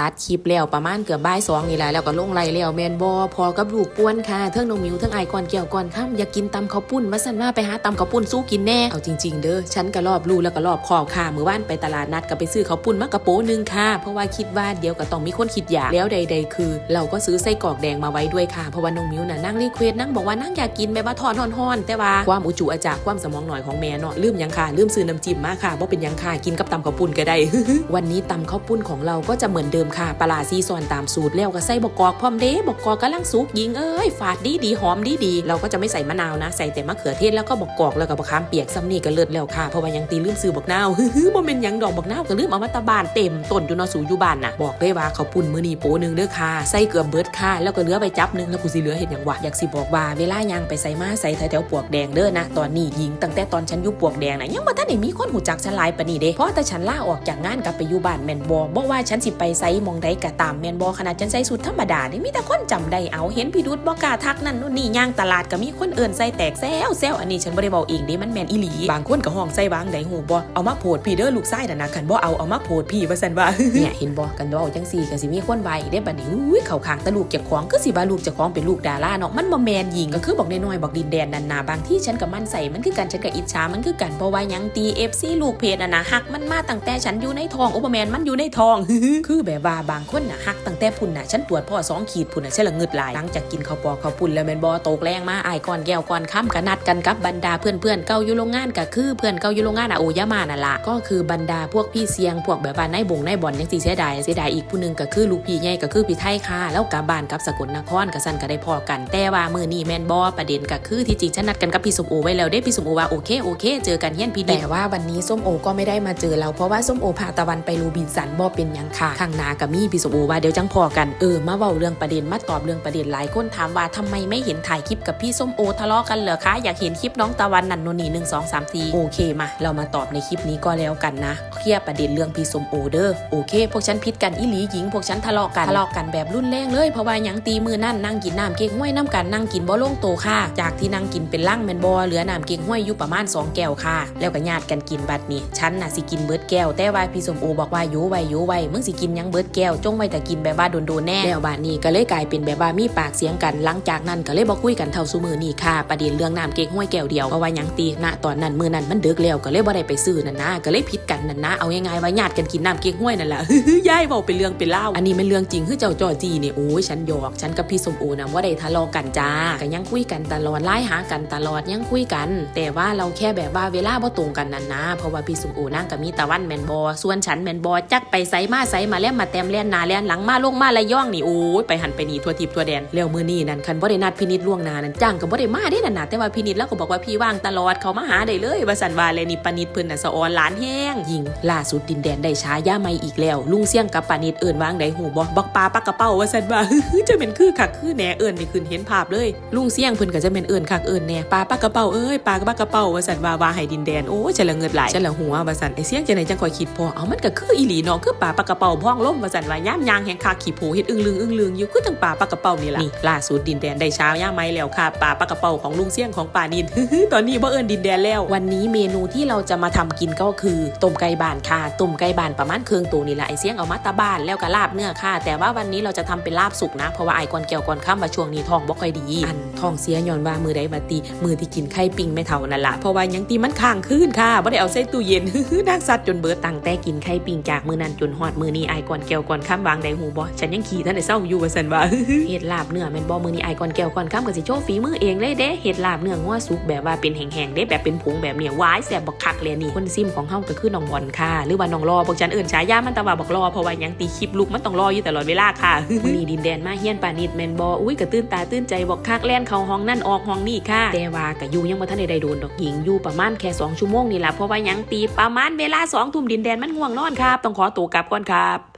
ตัดคลิปแล้วประมาณเกือบบ่ายสองนี่แหละแล้วก็ลงไล่แล้วแมนบอพอกับลูกป้วนค่ะเทิงน้องมิวเทิงไอก่อนเกี่ยวก่อนค่ำอยากกินตำข้าวปุ้นมาสั่นว่าไปหาตำข้าวปุ้นสู้กินแน่เอาจริง ๆ เด้อฉันก็รอบรู้แล้วก็รอบคอบค่ะมือว่านไปตลาดนัดก็ไปซื้อข้าวปุ้นมากระโปงหนึงค่ะ เพราะว่าคิดว่าเดี๋ยวก็ต้องมีคนคิดอยากแล้วใด ๆ คือ เราก็ซื้อไส้กรอกแดงมาไว้ด้วยค่ะเพราะว่าน้องมิวน่ะนั่งรีเควสนั่งบอกว่านั่งอยากกินแบบว่าทอดฮ้อนๆแต่ว่าความอุจุอาจาความสมองหน่อยของแม่เนาะลืมยังค่ะลืมซื้อน้ำจิ้มมาค่ะว่าเป็นยังค่ะกินกับตำข้าวปุ้นก็ได้ วันนี้ตำข้าวปุ้นของเราก็จะเหมือนเดิมค่ะปลาซีซอนตามสูตรแล้วก็ใส่บกกอกพร้อมเด้บกกอกกำลังสุกยิงเอ้ยฝาดดีดีหอมดีดีเราก็จะไม่ใส่มะนาวนะ ใส่แต่มะเขือเทศแล้วก็บกกอกแล้วก็บะขามเปียกซ้ำนี่ก็เลิศแล้วค่ะเพราะว่ายังตีลืมซื้อบกนาวบ่เป็นยังดอกบกนาวก็ลืมเอามาตะบานเต็มต้นอยู่นอสูอยู่บ้านน่ะบอกได้ว่าเขาปุ้นมือนีโปหนึงเด้อค่ะใส่เกือบเบิดค่ะแล้วก็เลือไปจับหนึงแล้วกูสิเหลือเห็นหยังวะอยากสิบอกว่าเวลายังไปใส่มาใส่แถวปวกแดงเด้อนะตอนนี้ยิงตั้งแต่ตอนฉันอยู่ปวกแดงน่ะยังบ่ทันได้มีคนหูจักฉันหลายปานนี้เด้เพราะแต่ฉันลาออกจากงานกลับไปอยู่บ้านแม่นบ่บ่ว่าฉันสิไปไสหมองใดก็ตามแมนบ่ขนาดฉันใส่สุดธรรมดานี่มีแต่คนจำได้เอาเห็นพี่ดุดบ่กาทักนั่นนู่นนี่ย่างตลาดก็มีคนเอิ้นใส่แตกแซวแซวอันนี้ฉันบ่ได้เว้าเองเด้มันแมนอีหลีบางคนก็ห้องใส่วางใดหูบ่เอามาโพดพี่เด้อลูกชายน่ะนะคันบ่เอาเอามาโพดพี่ว่าซั่นว่าเนี่ยเห็นบ่กันเว้าจังซี่ก็สิมีคนไว้เด้บัดนี้อุ้ยเข้าข้างตะลูกเจ้าของคือสิว่าลูกเจ้าของเป็นลูกดาราเนาะมันบ่แมนหญิงก็คือบอกน้อยๆบอกดินแดนนั่นน่ะบางที่ฉันก็มันใส่มันคือกันฉันก็อิจฉามันคือกันเพราะว่ายังตี FC ลูกเพจน่ะนะฮักมันมาตั้งแต่ฉันอยู่ในท้องอุปแมนมันอยู่ในท้องคือแบบว่าบางคนน่ะฮักตั้งแต่พุ่นน่ะฉันตรวจพ่อสองขีดพุ่นน่ะฉันละเงิดหลายหลังจากกินข้าวปอกข้าวปุ้นแล้วแม่นบ่ตกแรงมาอายก่อนแก้วก่อนค่ำก็นัดกันกับบรรดาเพื่อนๆเก่าอยู่โรงงานก็คือเพื่อนเก่าอยู่โรงงานอะโอยามานั่นล่ะก็คือบรรดาพวกพี่เสียงพวกแบบว่านายบงนายบอลยังสิเสียดายเสียดายอีกผู้หนึงก็คือลูกพี่ใหญ่ก็คือพี่ไทยค่ะแล้วกลับบ้านกับสกลนครก็สั่นก็ได้พอกัน แต่ว่ามื้อนี้แม่นบ่ประเด็นก็คือที่จริงฉันนัดกันกับพี่สมโอไว้แล้วเด้พี่สมโอว่าโอเคโอเค เจอกันเฮียนพี่แต่ว่าวันนี้ส้มโอก็ไม่ได้มาเจอเราเพราะว่าส้มโอพาตะวันไปรูบินสันบ่เป็นหยังค่ะข้างหน้าก็มีพี่สมโอว่าเดี๋ยวจังพอกันเออมาเว้าเรื่องประเด็นมาตอบเรื่องประเด็นหลายคนถามว่าทำไมไม่เห็นถ่ายคลิปกับพี่ส้มโอทะเลาะกันเหรอคะอยากเห็นคลิปน้องตะวันนันโนนีหนึ่งสองสามสี่โอเคมา เรามาตอบในคลิปนี้ก็แล้วกันนะเคลียร์ประเด็นเรื่องพี่ส้มโอเด้อโอเค พวกฉันพิดกันอีหลีหญิงพวกฉันทะเลาะกันทะเลาะกันแบบรุนแรงเลยเพราะว่ายังตีมือนั่นนั่งกินน้ำเก๊กห้วยน้ำกันนั่งกินบ่ลงโตค่ะ จากที่นั่งกินเป็นล่างแมนบอเหลือน้ำเก๊กห้วยอยู่ประมาณสองแก้วค่ะ แล้วก็ญาติกันกินบัดนี้ฉันน่ะสิกินเบิดแก้วแต่ว่าพี่สมโอบอกว่าอยู่ไว้อยู่ไว้มึงสิกินยังเบิดดแก้วจงไว้แต่กินแบบว่าโดนๆแน่แล้วบัดนี้ก็เลยกลายเป็นแบบว่ามีปากเสียงกันหลังจากนั้นก็เลยบ่คุยกันเท่าซุมือนี่ค่ะประเด็นเรื่องน้ำเก๊กห้วยแก้วเดียวเพราะว่ายังตีณตอนนั้นมือนั้นมันเดึกแล้วก็เลยบ่ได้ไปซื้อนั่นนะก็เลยผิดกันนั่นนะเอาง่ายๆว่าญาติกันกินน้ำเก๊กห้วยนั่นแหละยายบอกเป็นเรื่องเป็นเล่าอันนี้มันเรื่องจริงคือเจ้าจอจีเนี่ยโอ้ยฉันหยอกฉันกับพี่สมโอนะว่าได้ทะเลาะกันจ้าก็ยังคุยกันตลอดไล่หากันตลอดยังคุยกัน แต่ว่าเราแค่แบบว่าเวลาบ่ตรงกันนั่นนะ เพราะว่าพี่สมโอนั่งกับมีตะวันแมนบอส่วนฉันแมนบอจักไปไซมาไซมาแล้วมาแต้มเล่นนาเล่นหลังมาลงมาละย่องนี่โอ้ยไปหันไปนี่ทัวทิพทัวแดนแล้วมือนี่นั่นคันบ่ได้นัดพินิดล่วงนานั่นจ้างก็บ่ได้มาได้นั่นนะแต่ว่าพินิดแล้วก็บอกว่าพี่ว่างตลอดเขามาหาได้เลยว่าสันวาเลยนี่ปนิดเพิ่นน่ะสะออนหลานแห้งยิงล่าสุดดินแดนได้ฉาย่าใหม่อีกแล้ว ลุงเสี่ยงกับปนิดเอิ้นวางได้หูบ่บักปลาปักกระเป๋าว่าสันว่าจะเป็นคือคักคือแหน่เอิ้นนี่ขึ้นเห็นภาพเลย ลุงเสี่ยงเพิ่นก็จะเป็นเอิ้นคักเอิ้นแหน่ปลาปักกระเป๋าเอ้ยปลาปักกระเป๋าว่าสันว่าว่าให้ดินแดนโอ้ยฉันละเงิดหลายฉันละหัวว่าสันไอ้เสี่ยงจังไหนจังคอยคิดพอเอามันก็คืออีหลีเนาะคือปลาปักกระเป๋าพ้องล่มว่าสันว่าย่ามยางแห่งคาขี้โผเฮ็ดอึ้งลึงอึ้งลึงอยู่คือจังปลาปักกระเป๋านี่ล่ะนี่ล่าสุดดินแดนได้เช้าย่าไม้แล้วค่ะปลาปักกระเป๋าของลุงเสี่ยงของป่านินตอนนี้บ่เอิ้นดินแดนแล้ว วันนี้เมนูที่เราจะมาทำกินก็คือต้มไก่บานค่ะต้มไก่บานประมาณเครื่องตัวนี่แหละไอเสี่ยงเอามาตาบ้านแล้วก็ลาบเนื้อค่ะ แต่ว่าวันนี้เราจะทำเป็นลาบสุกนะเพราะว่าไอก่อนแก้วก่อนข้ามมาช่วงนี้ท้องบ่ค่อยดีอันท้องเสียย้อนว่ามือใดมาตีมือที่กินไข่ปิ้งไม่เท่านั่นละเพราะว่ายังตีมันค้างคืนค่ะบ่ได้เอาใส่ตู้เย็นนางสัตว์จนเบิดตังแต่กินไข่ปิ้งจากมือนั้นจนฮอดมือนี้ไอก่อนแก้วก่อนข้ามวางได้หูบ่ฉันยังขี่ท่านได้เศร้าอยู่ว่าซั่นว่าเฮ็ดลาบเนื้อแม่นบ่มือนี้ไอก่อนแก้วก่อนข้ามก็สิโชว์ฝีมือเองเลยเด้เฮ็ดลาบเนื้องัวสุกแบบว่าเป็นแห้งๆเด้แบบเป็นผงแบบเนี้ยวายแซ่บบักคักเลยนี่คนซิมของเฮาก็คือน้องบอลค่ะ หรือว่าน้องรอพวกฉันเอิ่นฉายามันต่ว่าบักรอเพราะว่ายังตีคลิปลุกมันต้องรออยู่ตลอดเวลาค่ะมือนี้ดินแดนมาเฮียนปานิดแม่นบ่อุ้ยก็ตื่นตาตื่นใจบอกคักแล่นเข้าห้องนั่นออกห้องนี่ค่ะแต่ว่าก็อยู่ยังบ่ทันได้ได้โดนดอกหญิงอยู่ประมาณแค่2ชั่วโมงนี่ล่ะเพราะว่ายังตีประมาณเวลา2ทุ่มดินแดนมันง่วงนอนครับต้องขอตัวกลับก่อนครับ